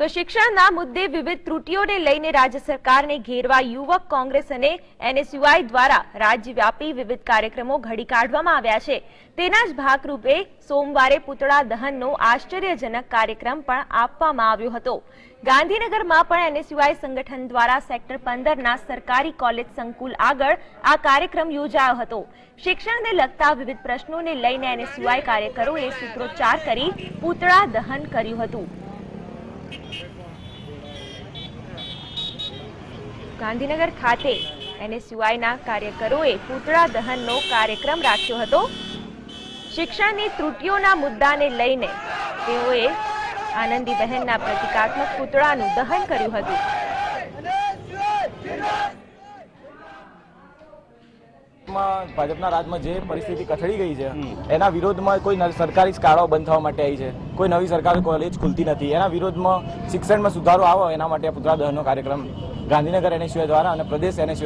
તો શિક્ષણના મુદ્દે વિવિધ ત્રુટીઓને લઈને રાજ્ય સરકારને ઘેરવા યુવક કોંગ્રેસ અને એનએસયુઆઈ દ્વારા રાજ્યવ્યાપી વિવિધ કાર્યક્રમો ઘડી કાઢવામાં આવ્યા છે. તેના જ ભાગરૂપે સોમવારે પુતળા દહનનો આશ્ચર્યજનક કાર્યક્રમ પણ આપવામાં આવ્યો હતો. ગાંધીનગરમાં પણ એનએસયુઆઈ સંગઠન દ્વારા સેક્ટર પંદરના સરકારી કોલેજ સંકુલ આગળ આ કાર્યક્રમ યોજાયો હતો. શિક્ષણને લગતા વિવિધ પ્રશ્નોને લઈને એનએસયુઆઈ કાર્યકરોએ સૂત્રોચ્ચાર કરી પુતળા દહન કર્યું હતું. ગાંધીનગર ખાતે એનએસયુઆઈના કાર્યકરોએ પૂતળા દહનનો કાર્યક્રમ રાખ્યો હતો. શિક્ષણની ત્રુટીઓના મુદ્દાને લઈને તેઓએ આનંદીબહેનના પ્રતિકાત્મક પૂતળાનું દહન કર્યું હતું. માં ભાજપના રાજમાં જે પરિસ્થિતિ કથળી ગઈ છે એના વિરોધમાં કોઈ સરકારી શાળાઓ બંધ થવા માટે આવી છે? કોઈ નવી સરકારી કોલેજ ખુલતી નથી. એના વિરોધમાં શિક્ષણમાં સુધારો આવો, એના માટે આ પુતળા દહનનો કાર્યક્રમ ગાંધીનગર એનએસયુઆઈ દ્વારા અને પ્રદેશ એનએસયુઆઈ